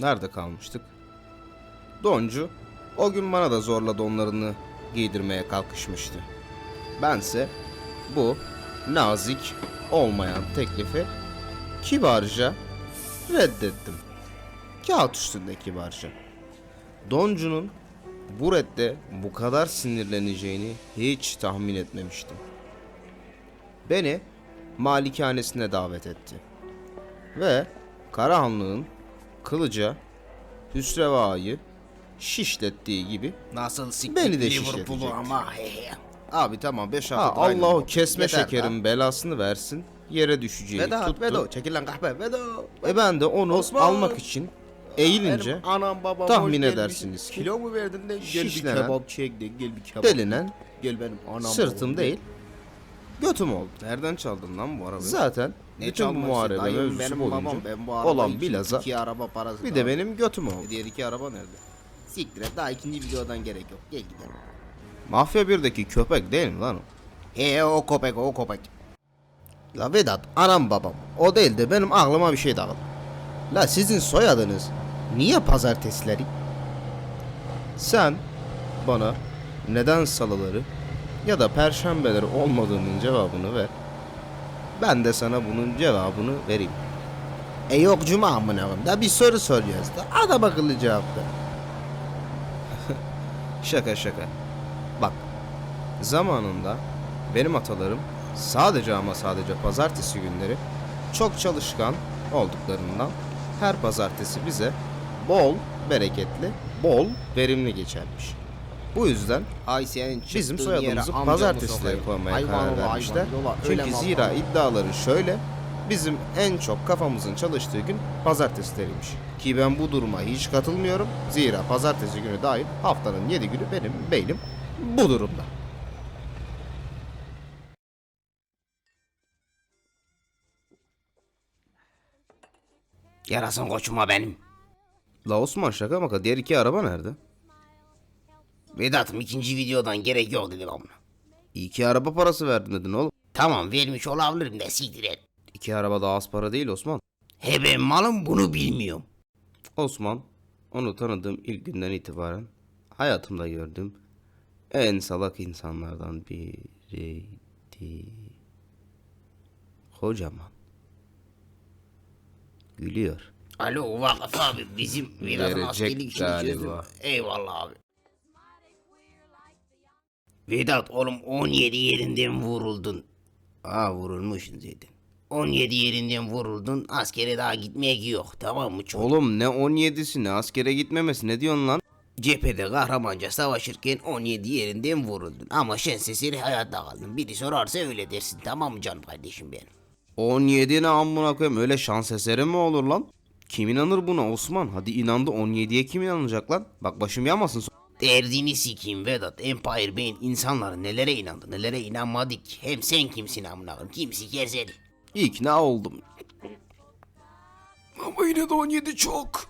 Nerede kalmıştık? Doncu o gün bana da zorla donlarını giydirmeye kalkışmıştı. Bense bu nazik olmayan teklifi kibarca reddettim. Kağıt üstünde kibarca. Doncu'nun bu redde bu kadar sinirleneceğini hiç tahmin etmemiştim. Beni malikanesine davet etti. Ve Karahanlı'nın kılıca Hüsreva'yı şişlettiği gibi Nasıl siktir Beni de Liverpool'u ama. Abi tamam 5 Ha, hafta Allah o kesme şekerin belasını versin yere düşeceğini Vedat, tuttu. Vedo, çekil lan kahpe, Vedo. E ben de onu Osman! almak için eğilince Benim anam babam tahmin hoş gelmiş. edersiniz ki Kilo mu verdin de gel bir şişlenen, kebap çek de gel bir kebap. delinen Gel benim anam sırtım babam. değil götüm oldu. Nereden çaldın lan bu arabayı? Zaten Ne bütün bu muharebe Dayım, mevzusu benim babam, ben bu olan iki- bilaza iki araba parası bir de benim götüm oldu. Diğer iki araba nerede? Siktir et daha ikinci videodan gerek yok. Gel gidelim. Mafya 1'deki köpek değil mi lan o? He o köpek o köpek. La Vedat anam babam o değil de benim aklıma bir şey takıldı. La sizin soyadınız niye pazartesileri? Sen bana neden salıları ya da perşembeleri olmadığının cevabını ver. Ben de sana bunun cevabını vereyim. E yok cuma amına da bir soru soruyoruz da adam akıllı cevap ver. şaka şaka. Bak zamanında benim atalarım sadece ama sadece pazartesi günleri çok çalışkan olduklarından her pazartesi bize bol bereketli, bol verimli geçermiş. Bu yüzden bizim soyadımızı pazartesileri koymaya karar vermişler. Çünkü zira iddiaları şöyle, bizim en çok kafamızın çalıştığı gün pazartesileriymiş. Ki ben bu duruma hiç katılmıyorum. Zira pazartesi günü dahil haftanın 7 günü benim beynim bu durumda. Yarasın koçuma benim. La Osman şaka maka diğer iki araba nerede? Vedat'ım ikinci videodan gerek yok dedim ama. İki araba parası verdin dedin oğlum. Tamam vermiş olabilirim de siktir et. İki araba da az para değil Osman. He ben malım bunu bilmiyorum. Osman, onu tanıdığım ilk günden itibaren hayatımda gördüğüm en salak insanlardan biriydi. Kocaman. Gülüyor. Alo Vakıf abi bizim Vedat'ın Verecek askerlik işini galiba. çözdüm. Eyvallah abi. Vedat oğlum 17 yerinden vuruldun. Aa vurulmuşsun zaten. 17 yerinden vuruldun askere daha gitmek yok tamam mı çocuk? Oğlum ne 17'si ne askere gitmemesi ne diyorsun lan? Cephede kahramanca savaşırken 17 yerinden vuruldun. Ama şans eseri hayatta kaldın. Biri sorarsa öyle dersin tamam mı canım kardeşim benim? 17 ne amına koyayım öyle şans eseri mi olur lan? Kim inanır buna Osman? Hadi inandı 17'ye kim inanacak lan? Bak başım yanmasın. Derdini sikeyim Vedat. Empire Bey'in insanları nelere inandı nelere inanmadık. Hem sen kimsin amına koyayım? Kim siker seni? İkna oldum. Ama yine de 17 çok.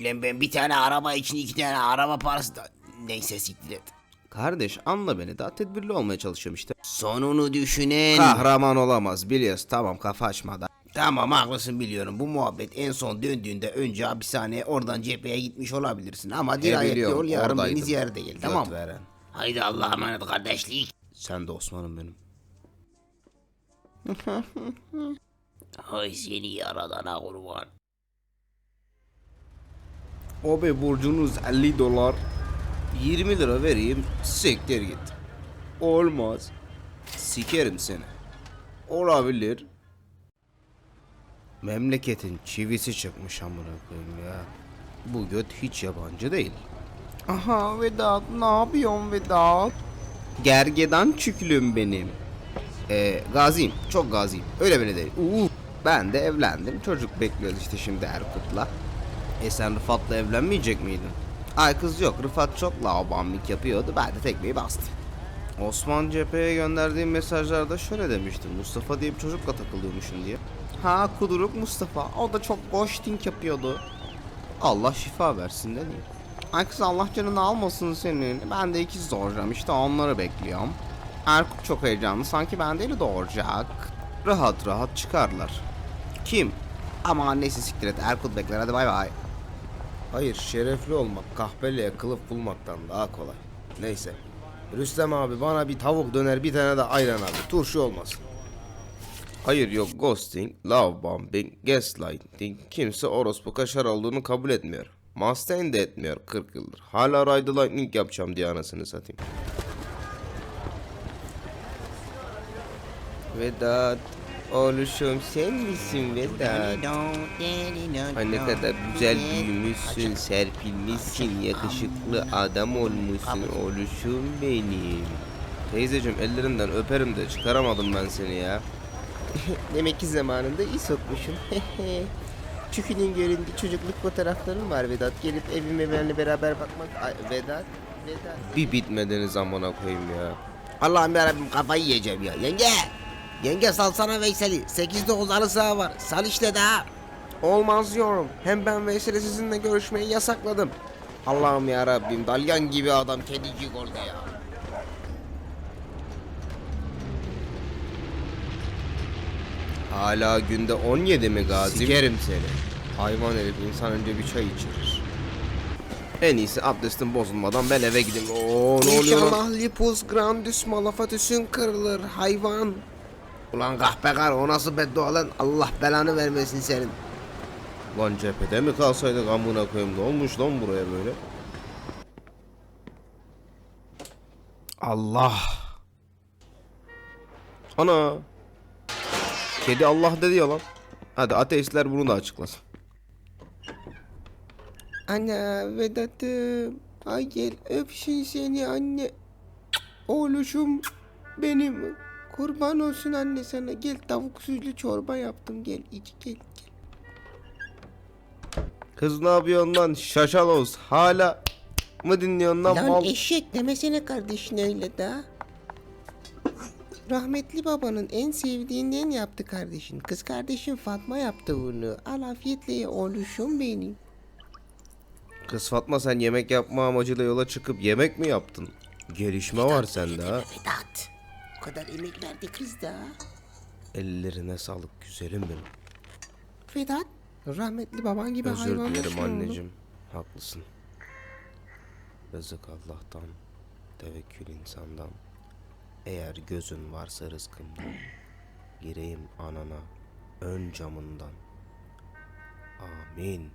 Lan ben bir tane araba için iki tane araba parası da... Neyse siktir et. Kardeş anla beni daha tedbirli olmaya çalışıyorum işte. Sonunu düşünen... Kahraman olamaz biliyoruz tamam kafa açmadan. Tamam haklısın biliyorum. Bu muhabbet en son döndüğünde önce hapishaneye oradan cepheye gitmiş olabilirsin. Ama dirayetli E, biliyorum, ol yarın beni ziyarete gel tamam mı? veren. Haydi Allah'a emanet kardeşlik. Sen de Osman'ım benim. Ay seni yaradana kurban. Abi burcunuz 50 dolar. 20 lira vereyim siktir git. Olmaz. Sikerim seni. Olabilir. Memleketin çivisi çıkmış amına koyayım ya. Bu göt hiç yabancı değil. Aha Vedat ne yapıyorsun Vedat? Gergedan çüklüm benim. Ee, gaziyim çok gaziyim öyle beni değil. Uuu. Ben de evlendim çocuk bekliyoruz işte şimdi Erkut'la. E sen Rıfat'la evlenmeyecek miydin? Ay kız yok Rıfat çok laubamlik yapıyordu ben de tekmeyi bastım. Osman cepheye gönderdiğim mesajlarda şöyle demişti Mustafa diye bir çocukla takılıyormuşsun diye. Ha kuduruk Mustafa o da çok ghosting yapıyordu. Allah şifa versin diyeyim. Ay kız Allah canını almasın senin. Ben de ikiz doğuracağım işte onları bekliyorum. Erkut çok heyecanlı sanki ben değil doğuracak. Rahat rahat çıkarlar. Kim? Ama annesi siktir et Erkut bekler hadi bay bay. Hayır şerefli olmak kahpeliğe kılıf bulmaktan daha kolay. Neyse. Rüstem abi bana bir tavuk döner bir tane de ayran abi. Turşu olmasın. Hayır yok ghosting, love bombing, gaslighting. Kimse orospu kaşar olduğunu kabul etmiyor. Mustaine de etmiyor 40 yıldır. Hala Ride Lightning yapacağım diye anasını satayım. Vedat, oluşum sen misin Vedat? Ay ne kadar güzel büyümüşsün, serpilmişsin, yakışıklı adam olmuşsun oluşum benim. Teyzeciğim ellerinden öperim de çıkaramadım ben seni ya. Demek ki zamanında iyi sokmuşum. Çükünün göründüğü çocukluk fotoğraflarım var Vedat. Gelip evime benimle beraber bakmak. Ay, Vedat, Vedat. Bir bitmediniz amına koyayım ya. Allah'ım yarabbim kafayı yiyeceğim ya. Yenge! Yenge salsana Veysel'i. 8-9 halı saha var. Sal işte daha. Olmaz diyorum. Hem ben Veysel'e sizinle görüşmeyi yasakladım. Allah'ım ya Rabbim dalyan gibi adam kedicik oldu ya. Hala günde 17 mi Gazi? Sikerim seni. Hayvan herif insan önce bir çay içirir. En iyisi abdestin bozulmadan ben eve gideyim. Oo ne oluyor? İnşallah lipus grandis malafatüsün kırılır hayvan. Ulan kahpekar o nasıl beddua lan? Allah belanı vermesin senin. Lan cephede mi kalsaydık amına koyayım ne olmuş lan buraya böyle? Allah. Ana. Kedi Allah dedi ya lan. Hadi ateistler bunu da açıklasın. Ana Vedat'ım. Ay gel öpsün seni anne. Oğluşum benim. Kurban olsun anne sana. Gel tavuk süzlü çorba yaptım. Gel iç gel gel. Kız ne yapıyorsun lan şaşalos hala mı dinliyorsun lan, Lan mal? eşek demesene kardeşin öyle da. Rahmetli babanın en sevdiğinden yaptı kardeşin. Kız kardeşim Fatma yaptı bunu. Al afiyetle ye oğluşum benim. Kız Fatma sen yemek yapma amacıyla yola çıkıp yemek mi yaptın? Gelişme var sende ha. Vedat. O kadar emek verdi kız da. Ellerine sağlık güzelim benim. Vedat. Rahmetli baban gibi Özür hayvanlaşma dilerim oğlum. anneciğim. Haklısın. Rızık Allah'tan, tevekkül insandan. Eğer gözün varsa rızkımda, gireyim anana ön camından. Amin.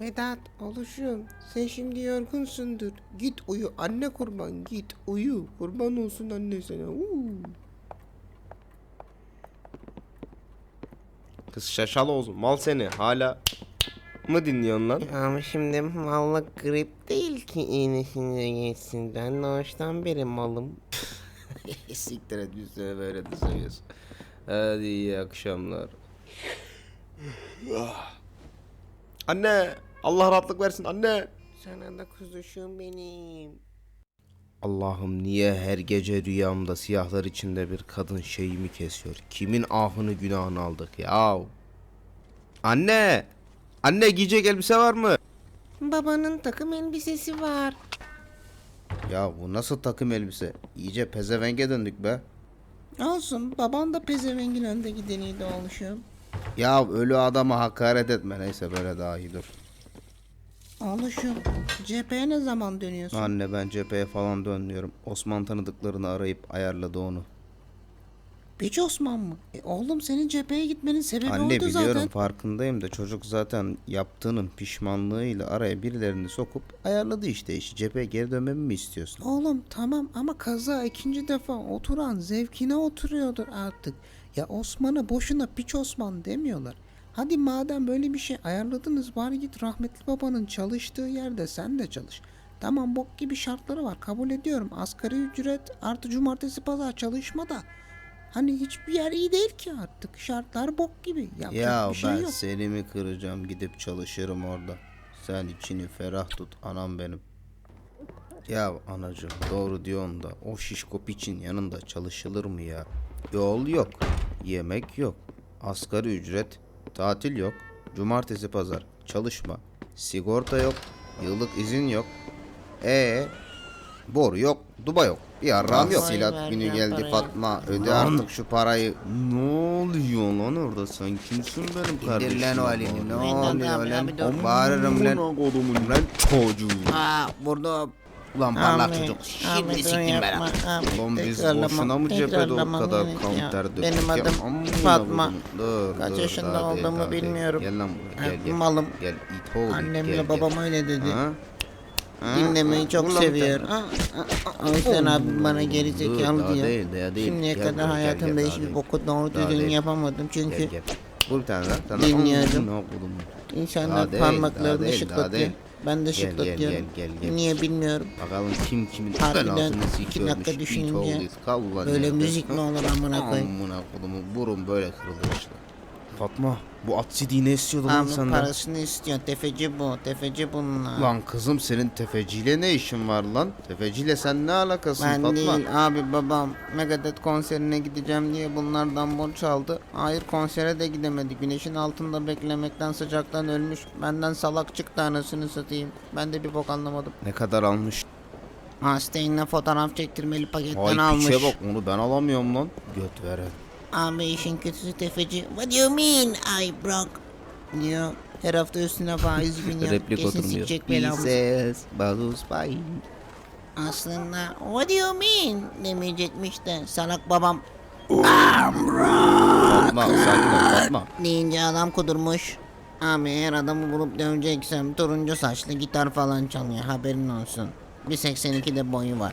Vedat oluşum sen şimdi yorgunsundur. Git uyu anne kurban git uyu. Kurban olsun anne sana. Uuu. Kız şaşalı olsun mal seni hala mı dinliyorsun lan? Ama şimdi mallık grip değil ki iğnesine geçsin. Ben doğuştan beri malım. Siktir et sene böyle de seviyorsun. Hadi iyi akşamlar. anne Allah rahatlık versin anne. Sana da kuzuşum benim. Allah'ım niye her gece rüyamda siyahlar içinde bir kadın şeyimi kesiyor? Kimin ahını günahını aldık ya? Anne! Anne giyecek elbise var mı? Babanın takım elbisesi var. Ya bu nasıl takım elbise? İyice pezevenge döndük be. Olsun baban da pezevengin önde gideniydi oluşum. Ya ölü adama hakaret etme neyse böyle daha iyi dur. Oluşum cepheye ne zaman dönüyorsun? Anne ben cepheye falan dönmüyorum. Osman tanıdıklarını arayıp ayarladı onu. Piç Osman mı? E, oğlum senin cepheye gitmenin sebebi Anne biliyorum zaten. farkındayım da çocuk zaten yaptığının pişmanlığıyla araya birilerini sokup ayarladı işte işi. Cepheye geri dönmemi mi istiyorsun? Oğlum tamam ama kaza ikinci defa oturan zevkine oturuyordur artık. Ya Osman'a boşuna piç Osman demiyorlar. Hadi madem böyle bir şey ayarladınız bari git rahmetli babanın çalıştığı yerde sen de çalış. Tamam bok gibi şartları var kabul ediyorum. Asgari ücret artı cumartesi pazar çalışma da. Hani hiçbir yer iyi değil ki artık. Şartlar bok gibi. Yapacak Ya bir şey ben yok. seni mi kıracağım gidip çalışırım orada. Sen içini ferah tut anam benim. Ya anacığım doğru diyorsun da o şişko piçin yanında çalışılır mı ya? Yol yok, yemek yok, asgari ücret, tatil yok, cumartesi pazar çalışma, sigorta yok, yıllık izin yok. E Boru yok, duba yok. Bir yarrağım yok. Silat günü geldi parayı. Fatma. Öde Lan. artık şu parayı. Ne oluyor lan orada? Sen kimsin benim kardeşim? lan o elini, ne oluyor lan? Bağırırım lan. Kodumun lan çocuğu. Aa burada Ulan parlak çocuk. Şimdi siktim ben Ulan biz boşuna mı cephede o kadar counter döktük Benim ya? adım Fatma. Dur, Kaç dur, yaşında olduğumu bilmiyorum. Gel lan buraya gel Ha, gel. malım. Gel it. Annemle babam öyle dedi. Dinlemeyi çok Ulan seviyor. ha, ha. O yüzden abim bana geri Dur, zekalı daha diyor. değil, daha değil. Şimdiye Gel kadar buraya, gel, hayatımda gel, hiçbir daha değil. boku doğru Daha düzgün değil. yapamadım. Çünkü Gel gel. Bir tane daha. Sana Dinliyorum. Amına koydum. insanlar Daha değil, daha parmaklarını değil, daha şıklatıyor. değil. Ben de Gel, gel, şıklatıyorum. gel, gel, gel. Niye bilmiyorum. Bakalım kim kimin Harbiden belasını iki sikiyormuş. dakika düşününce. Kal ulan Böyle müzik mi olur amına koyayım? Amına kodumu burun böyle kırıldı işte. Fatma bu at sidiği ne istiyordu lan Abi senden? parasını istiyor. Tefeci bu. Tefeci bunlar. Lan kızım senin tefeciyle ne işin var lan? Tefeciyle sen ne alakasın Ben Fatma? değil abi babam Megadeth konserine gideceğim diye bunlardan borç aldı. Hayır konsere de gidemedi. Güneşin altında beklemekten sıcaktan ölmüş. Benden salak çıktı anasını satayım. Ben de bir bok anlamadım. Ne kadar almış? Hastayinle fotoğraf çektirmeli paketten Ay almış. piçe bak onu ben alamıyorum lan. Göt veren. Abi işin kötüsü tefeci. What do you mean I broke? Diyor. Her hafta üstüne faiz biniyor. Replik Kesin oturmuyor. sikecek. Pieces, Bazus Bay. Aslında what do you mean demeyecekmiş de salak babam Fatma sakin ol Fatma. deyince adam kudurmuş. Abi eğer adamı bulup döveceksem turuncu saçlı gitar falan çalıyor haberin olsun. 1.82 de boyu var.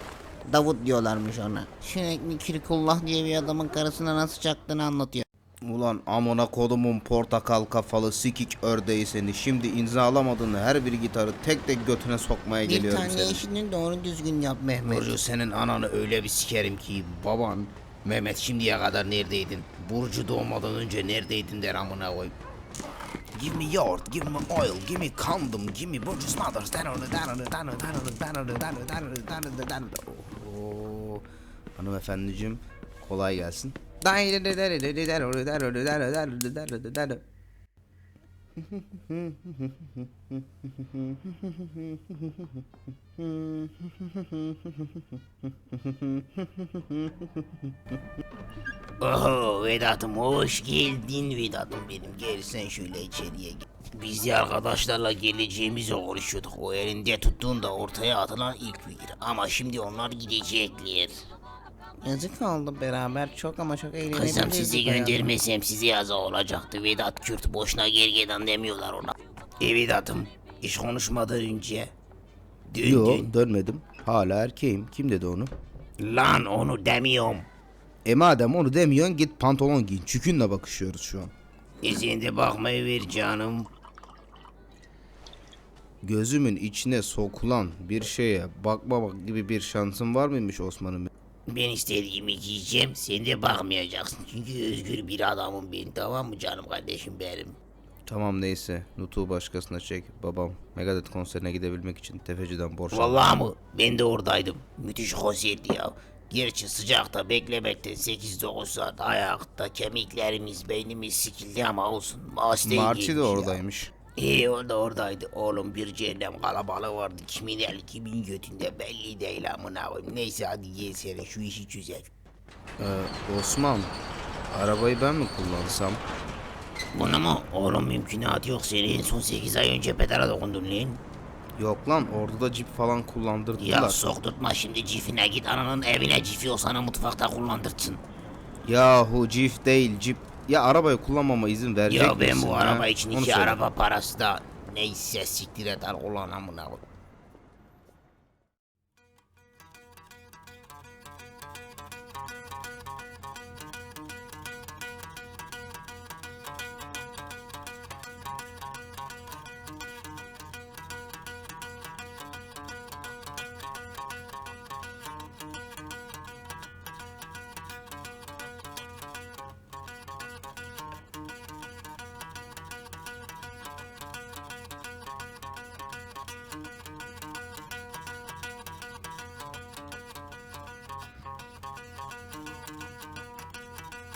Davut diyorlarmış ona. Sürekli Kirikullah diye bir adamın karısına nasıl çaktığını anlatıyor. Ulan amına kodumun portakal kafalı sikik ördeği seni. Şimdi imzalamadığın her bir gitarı tek tek götüne sokmaya Bir geliyorum tane senin. işini doğru düzgün yap Mehmet. Burcu senin ananı öyle bir sikerim ki baban Mehmet şimdiye kadar neredeydin? Burcu doğmadan önce neredeydin der amına koyayım. Give me yoğurt, give me oil, give me condom, give me Burcu's mother's Oo, Hanımefendiciğim kolay gelsin. Oho Vedat'ım hoş geldin Vedat'ım benim gel sen şöyle içeriye gel. Biz de arkadaşlarla geleceğimizi konuşuyorduk. O elinde tuttuğunda ortaya atılan ilk fikir. Ama şimdi onlar gidecekler. Yazık oldu beraber çok ama çok eğlenebilirdik. Kızım sizi göndermesem size yazı olacaktı. Vedat Kürt boşuna gergedan demiyorlar ona. E Vedat'ım iş konuşmadan önce dün Yo dün. dönmedim. Hala erkeğim. Kim dedi onu? Lan onu demiyorum. E madem onu demiyorsun git pantolon giyin. Çükünle bakışıyoruz şu an. E sen de bakmayı ver canım. Gözümün içine sokulan bir şeye bakmamak gibi bir şansın var mıymış Osman'ım? Ben istediğimi giyeceğim, sen de bakmayacaksın. Çünkü özgür bir adamım ben, tamam mı canım kardeşim benim? Tamam neyse. Nutuğu başkasına çek. Babam Megadeth konserine gidebilmek için tefeciden borç aldı. Vallahi mı? Ben de oradaydım. Müthiş konserdi ya. Gerçi sıcakta beklemekten 8-9 saat ayakta kemiklerimiz, beynimiz sikildi ama olsun. Marçi de oradaymış. İyi o da oradaydı. Oğlum bir cehennem kalabalığı vardı. Kimin el kimin götünde belli değil amına koyayım. Neyse hadi gel seni şu işi çözek. Ee, Osman, arabayı ben mi kullansam? Bunu mu? Oğlum mümkünatı yok. Seni en son 8 ay önce pedala dokundun lan. Yok lan orada da cip falan kullandırdılar. Ya sokturtma şimdi cifine git ananın evine cifi o sana mutfakta kullandırsın. Yahu cip değil cip. Ya arabayı kullanmama izin verecek Ya ben misin bu ha? araba için Onu iki söyle. araba parası da neyse siktir et al ulan amına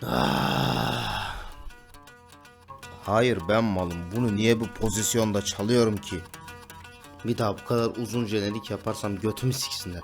koy. Hayır ben malım. Bunu niye bu pozisyonda çalıyorum ki? Bir daha bu kadar uzun jenerik yaparsam götümü siksinler.